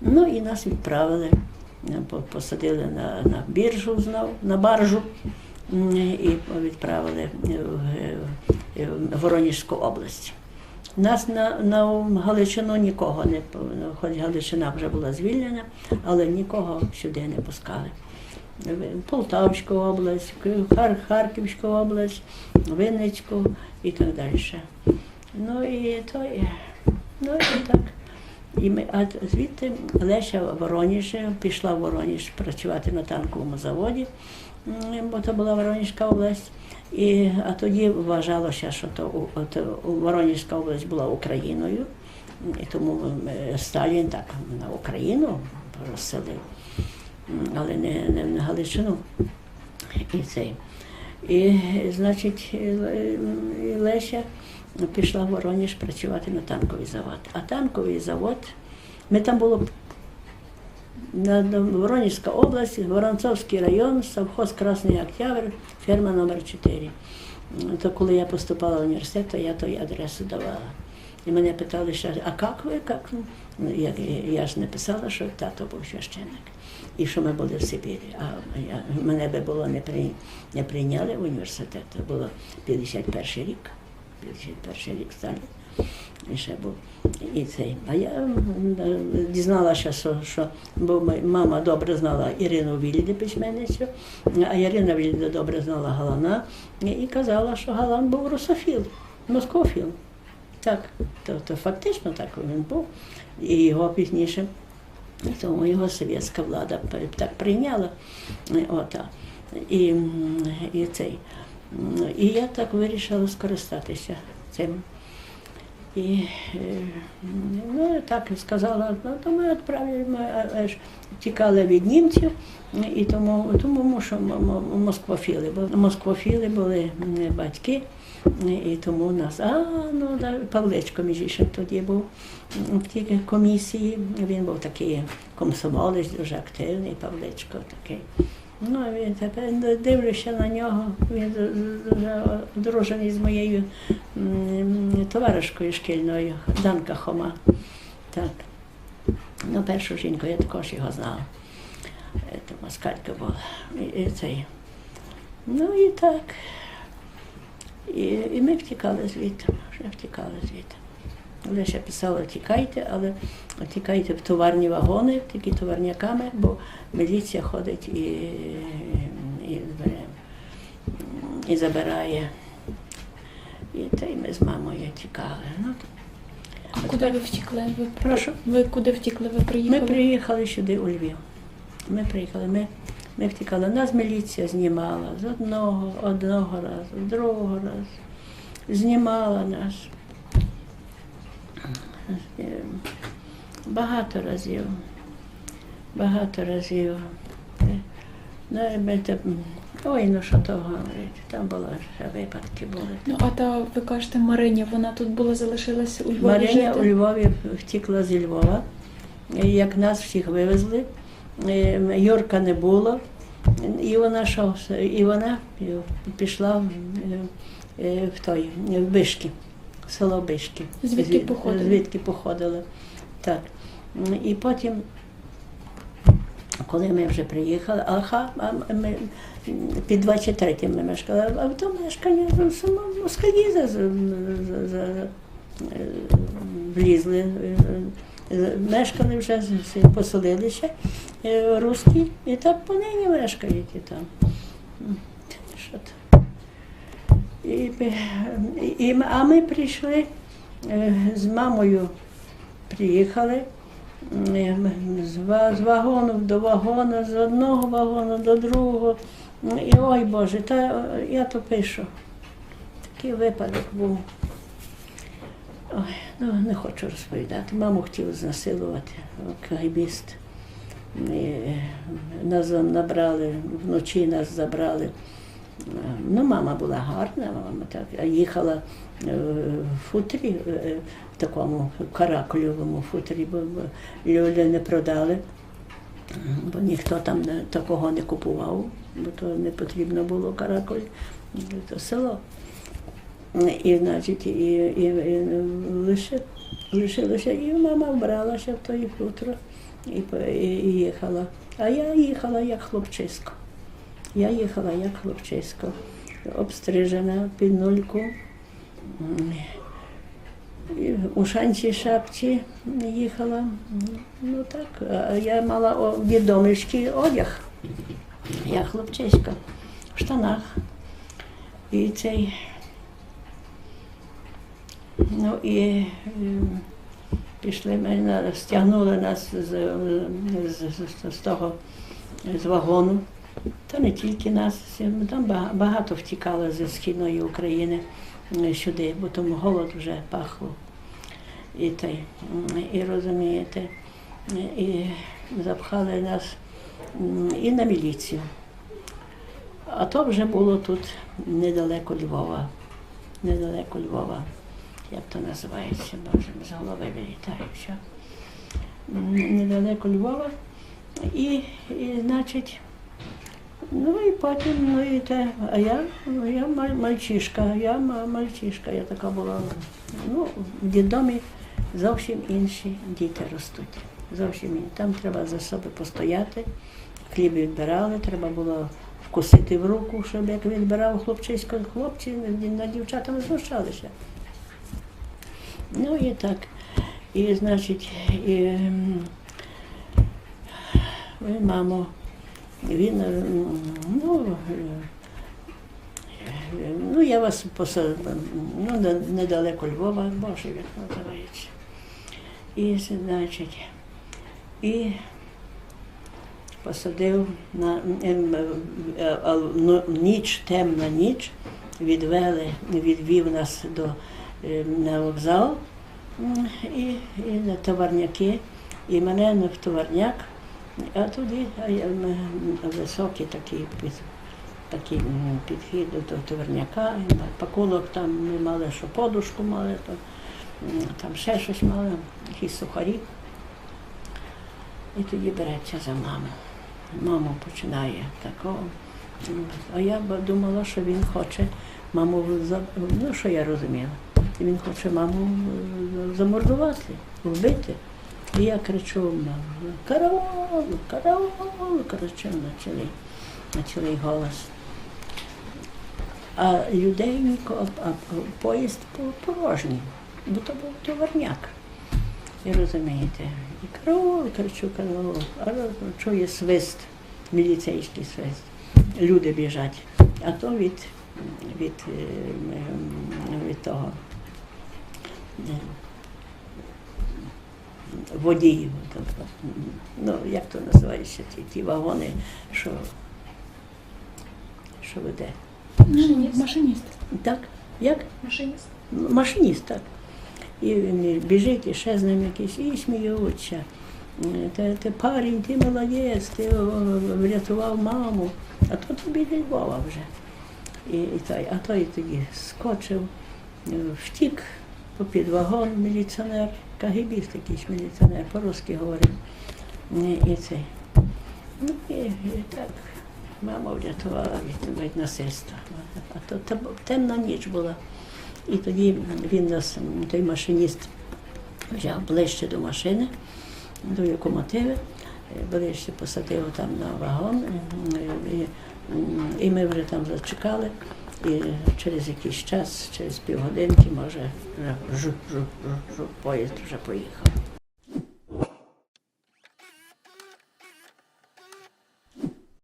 Ну і нас відправили, е, посадили на, на біржу знов, на баржу і відправили в, в- в Воронежську область. Нас на, на Галичину нікого не хоч Галичина вже була звільнена, але нікого сюди не пускали. Полтавську область, Хар- Харківську область, Винницьку і так далі. Ну і то ну і так. І ми, а звідти Леся в Воронежі пішла в Воронеж працювати на танковому заводі, бо це була Воронежська область. І, а тоді вважалося, що то, от, Воронежська область була Україною, і тому Сталін так на Україну розселив, але не, не на Галичину. І цей. І, значить, Леся пішла в Воронеж працювати на танковий завод. А танковий завод, ми там було на, Воронежська область, Воронцовський район, совхоз Красний Октябрь, ферма номер 4. То коли я поступала в університет, то я той адресу давала. І мене питали, що, а як ви? Як? Ну, я, я ж не писала, що тато був священник. І що ми були в Сибірі. А я, мене би було не, при, не прийняли в університет. Це було 51 рік. 51 рік Сталін. І ще був. І цей. А я дізналася, що, що бо мама добре знала Ірину Вільде, письменницю, а Ірина Вільде добре знала Галана і- казала, що Галан був русофіл, москофіл. Так, то, то фактично так він був. І його пізніше, тому його совєтська влада так прийняла. Ота. І, і, цей. І я так вирішила скористатися цим. І е, ну, так сказала, ну то ми відправимо, аж тікали від німців, і тому, тому що москвофіли, бо москвофіли були батьки, і тому нас, а ну да, Павличко, між іншим, тоді був в тій комісії. Він був такий комсомолець, дуже активний, Павличко такий. Ну, він тепер дивлюся на нього, він з- одружений з моєю товаришкою шкільною, Данка Хома. Так. Ну, першу жінку я також його знала. Е, То москалька була. І, і цей. Ну і так. І, і ми втікали звідти, вже втікали звідти. Лише писала тікайте, але тікайте в товарні вагони, тільки товарняками, бо міліція ходить і, і, і забирає. І та й ми з мамою тікали. Ну, А куди ви втікли? Ви, Прошу? ви куди втікли? Ви Ми приїхали? приїхали сюди у Львів. Ми приїхали, ми, ми втікали. Нас міліція знімала з одного, одного разу, з другого разу. Знімала нас. Е, Багато разів. Багато разів. Е, Ну, і ми те- ой, ну що того говорити, там були ще випадки були. Ну, а та ви кажете, Мариня, вона тут була, залишилася у Львові Мариня жити? у Львові втікла зі Львова. І Як нас всіх вивезли, е, Юрка не було, і вона що, і вона пішла в, той в Бишки, село Бишки. Звідки Звід- походили? Звідки походили. Так. І потім, коли ми вже приїхали, а ха, а ми під 23 ми мешкали, а в тому мешкання ну, само москалі за, за, за, за, е, влізли. е, е, Мешкали вже, поселилися русські, і так понині мешкають і там. І, і, а ми прийшли е, з мамою, приїхали з, вагону до вагону, з одного вагону до другого. І ой Боже, та я то пишу. Такий випадок був. Ой, ну не хочу розповідати. Маму хотів знасилувати, кайбіст. Е, нас набрали, вночі нас забрали. Ну, мама була гарна, мама так, їхала е, в футрі, е, в такому каракульовому футрі, бо люди не продали, бо ніхто там такого не купував, бо то не потрібно було каракуль, то село. І, значить, і, і, і лише, лишилося, і мама вбралася в той футро і, і, і їхала. А я їхала як хлопчисько. Я їхала як хлопчисько, обстрижена під нульку. У шанці шапці їхала. Ну так, я мала відомий одяг. Я хлопчиська в штанах. І цей. Ну і ем, пішли ми, стягнули нас з, з, з, з того з вагону. Та не тільки нас, там багато втікало зі східної України сюди, бо тому голод вже пахло. І, та й, м, і розумієте, і запхали нас і на міліцію. А то вже було тут недалеко Львова. Недалеко Львова. Як то називається, Боже, з голови вилітає все. Недалеко Львова. І, і значить, ну і потім, ну і те, а я, я мальчишка, я мальчишка, я така була. Ну, в дідомі зовсім інші діти ростуть. Зовсім інші. Там треба за себе постояти, хліб відбирали, треба було вкусити в руку, щоб як відбирав хлопчисько, хлопці над дівчатами знущалися. Ну і так. І, значить, і, м, ой, мамо, він, ну, е, ну, я вас посадив, ну, недалеко Львова, Боже, як називається. І, значить, і посадив на ем, е, е, ну, ніч, темна ніч, відвели, відвів нас до е, на вокзал і, і на товарняки, і мене на товарняк, а м, високий такий такий підхід до того товарняка, пакунок там ми мали, що подушку мали, то, там ще щось мали, якісь сухарі. І тоді береться за маму. Мама починає такого. А я думала, що він хоче маму ну що я розуміла. Він хоче маму е, замордувати, вбити. І я кричу, караул, караул, кричу на цілий, на цілий голос. А людей ніко, а, поїзд по- порожній, бо то був товарняк. І розумієте, і караул, кричу, караул, а чує свист, міліцейський свист. Люди біжать. А то від, від, е, від того е, водіїв. тобто, Ну, як то називається, ті, ті вагони, що, що веде. Машиніст. Машиніст. Так? Як? Машиніст. Машиніст, так. І він біжить, і ще з ним якийсь, і сміються. Ти, ти парень, ти молодець, ти врятував маму, а то тобі до Львова вже. І, і той, а той тоді скочив, втік попід вагон міліціонер, кагібіст якийсь міліціонер, по-русски говорив. І, цей. Ну і, і так мама врятувала від, від насильства. А то, то темна ніч була. І тоді він нас, той машиніст, взяв ближче до машини, до локомотиви, ближче посадив там на вагон, і, і ми вже там зачекали. i przez jakiś czas, przez pół godzinki może no, żu, żu, żu, żu, pojazd już pojechał.